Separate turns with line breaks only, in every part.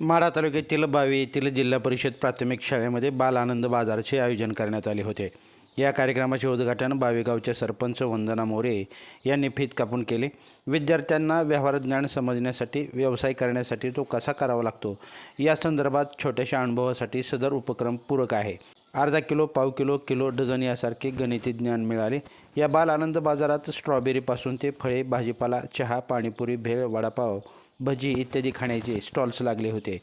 माढा तालुक्यातील बावी येथील जिल्हा परिषद प्राथमिक शाळेमध्ये बाल आनंद बाजाराचे आयोजन करण्यात आले होते. या कार्यक्रमाचे उद्घाटन बावीगावच्या सरपंच वंदना मोरे यांनी फीत कापून केले. विद्यार्थ्यांना व्यवहार ज्ञान समजण्यासाठी व्यवसाय करण्यासाठी तो कसा करावा लागतो? या संदर्भात छोट्याशा अनुभवासाठी सदर उपक्रम पूरक आहे. अर्धा किलो पाव किलो किलो डझन यासारखे गणिती ज्ञान मिळाले. या बाल आनंद बाजारात स्ट्रॉबेरीपासून ते फळे भाजीपाला चहा पाणीपुरी भेळ वडापाव भजी इत्यादी खाण्याचे स्टॉल्स लागले होते.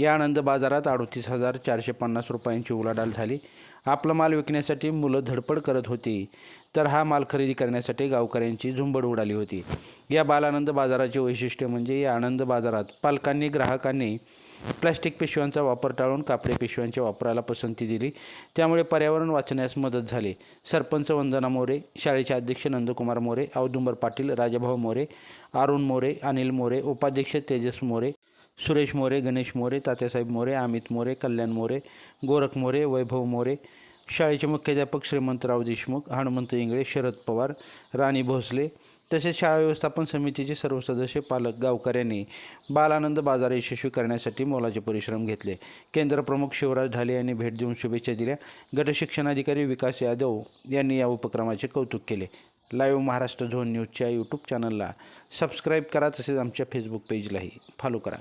या आनंद बाजारात अडतीस हजार चारशे पन्नास रुपयांची उलाढाल झाली. आपला माल विकण्यासाठी मुलं धडपड करत होती. तर हा माल खरेदी करण्यासाठी गावकऱ्यांची झुंबड उडाली होती. या बालानंद बाजाराचे वैशिष्ट्य म्हणजे या आनंद बाजारात पालकांनी ग्राहकांनी प्लॅस्टिक पिशव्यांचा वापर टाळून कापडी पिशव्यांच्या वापराला पसंती दिली. त्यामुळे पर्यावरण वाचण्यास मदत झाली. सरपंच वंदना मोरे शाळेचे अध्यक्ष नंदकुमार मोरे औदुंबर पाटील राजाभाऊ मोरे अरुण मोरे अनिल मोरे उपाध्यक्ष तेजस मोरे सुरेश मोरे गणेश मोरे तात्यासाहेब मोरे अमित मोरे कल्याण मोरे गोरख मोरे वैभव मोरे शाळेचे मुख्याध्यापक श्रीमंतराव देशमुख हनुमंत इंगळे शरद पवार राणी भोसले तसेच शाळा व्यवस्थापन समितीचे सर्व सदस्य पालक गावकऱ्यांनी बालानंद बाजार यशस्वी करण्यासाठी मोलाचे परिश्रम घेतले. केंद्र प्रमुख शिवराज ढाले यांनी भेट देऊन शुभेच्छा दिल्या. गटशिक्षणाधिकारी विकास यादव यांनी या उपक्रमाचे कौतुक केले. लाईव्ह महाराष्ट्र झोन न्यूजच्या यूट्यूब चॅनलला सबस्क्राईब करा तसेच आमच्या फेसबुक पेजलाही फॉलो करा.